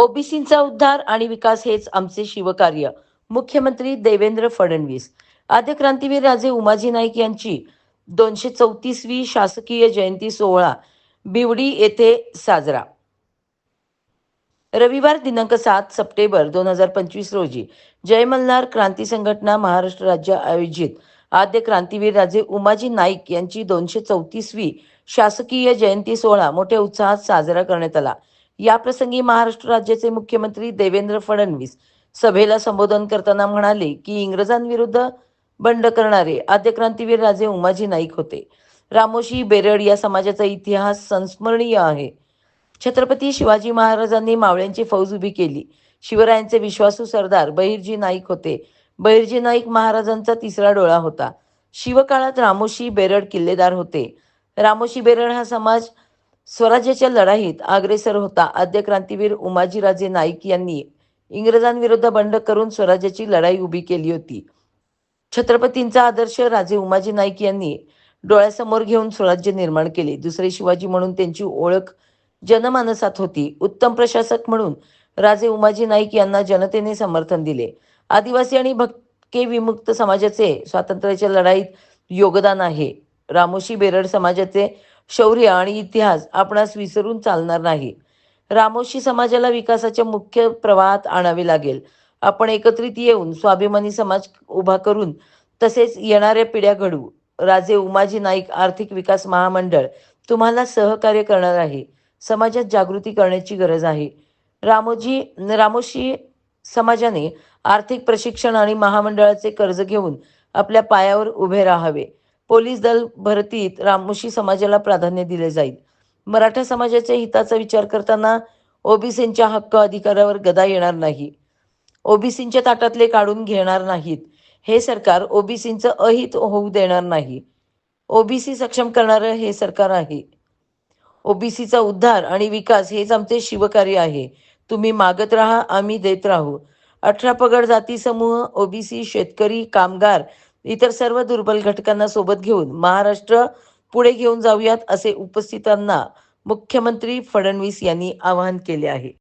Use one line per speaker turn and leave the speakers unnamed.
ओबीसींचा उद्धार आणि विकास हेच आमचे शिवकार्य. मुख्यमंत्री देवेंद्र फडणवीस. आद्य क्रांतीवीर राजे उमाजी नाईक यांची दोनशे चौतीसवी शासकीय जयंती सोहळा बिवडी येथे साजरा. रविवार दिनांक सात सप्टेंबर दोन हजार पंचवीस रोजी जय मल्हार क्रांती संघटना महाराष्ट्र राज्य आयोजित आद्य क्रांतीवीर राजे उमाजी नाईक यांची दोनशे चौतीसवी शासकीय जयंती सोहळा मोठ्या उत्साहात साजरा करण्यात आला. याप्रसंगी महाराष्ट्र राज्याचे मुख्यमंत्री देवेंद्र फडणवीस सभेला संबोधन करताना म्हणाले की इंग्रजांविरुद्ध बंड करणारे आद्य क्रांतीवीर राजे उमाजी नाईक होते. रामोशी बेरड या समाजाचा इतिहास संस्मरणीय आहे. छत्रपती शिवाजी महाराजांनी मावळ्यांची फौज उभी केली. शिवरायांचे विश्वासू सरदार बहिर्जी नाईक होते. बहिर्जी नाईक महाराजांचा तिसरा डोळा होता. शिवकाळात रामोशी बेरड किल्लेदार होते. रामोशी बेरड हा समाज स्वराज्याच्या लढाईत अग्रेसर होता आद्य क्रांतीवीर उमाजीराजे नाईक यांनी. इंग्रजांविरुद्ध बंड करून स्वराज्याची लढाई उभी केली होती. छत्रपतींचा आदर्श राजे उमाजी नाईक यांनी डोळ्यासमोर घेऊन स्वराज्य निर्माण केले. दुसरे शिवाजी म्हणून त्यांची ओळख जनमानसात होती. उत्तम प्रशासक म्हणून राजे उमाजी नाईक यांना जनतेने समर्थन दिले. आदिवासी आणि भक्के विमुक्त समाजाचे स्वातंत्र्याच्या लढाईत योगदान आहे. रामोशी बेरड समाजाचे शौर्य आणि इतिहास आपणास विसरून चालणार नाही. रामोशी समाजाला विकासाच्या मुख्य प्रवाहात आणावे लागेल. आपण एकत्रित येऊन स्वाभिमानी समाज उभा करून तसेच येणाऱ्या पिढ्या घडू राजे उमाजी नाईक आर्थिक विकास महामंडळ तुम्हाला सहकार्य करणार आहे. समाजात जागृती करण्याची गरज आहे. रामोजी रामोशी समाजाने आर्थिक प्रशिक्षण आणि महामंडळाचे कर्ज घेऊन आपल्या पायावर उभे राहावे. पोलीस दल भरतीत रामोशी समाजाला प्राधान्य दिले जाईल. मराठा समाजाच्या हिताचा विचार करताना ओबीसींच्या हक्क अधिकारावर गदा येणार नाही. ओबीसींच्या ताटातले काढून घेणार नाहीत. हे सरकार ओबीसींचं अहित होऊ देणार नाही. ओबीसी सक्षम करणारं हे सरकार आहे. ओबीसीचा उद्धार आणि विकास हेच आमचे शिवकार्य आहे. तुम्ही मागत राहा आम्ही देत राहू. अठरा पगड जाती समूह ओबीसी शेतकरी कामगार इतर सर्व दुर्बल घटकांना सोबत घेऊन महाराष्ट्र पुढे घेऊन जाऊयात असे उपस्थितांना मुख्यमंत्री फडणवीस यांनी आवाहन केले आहे.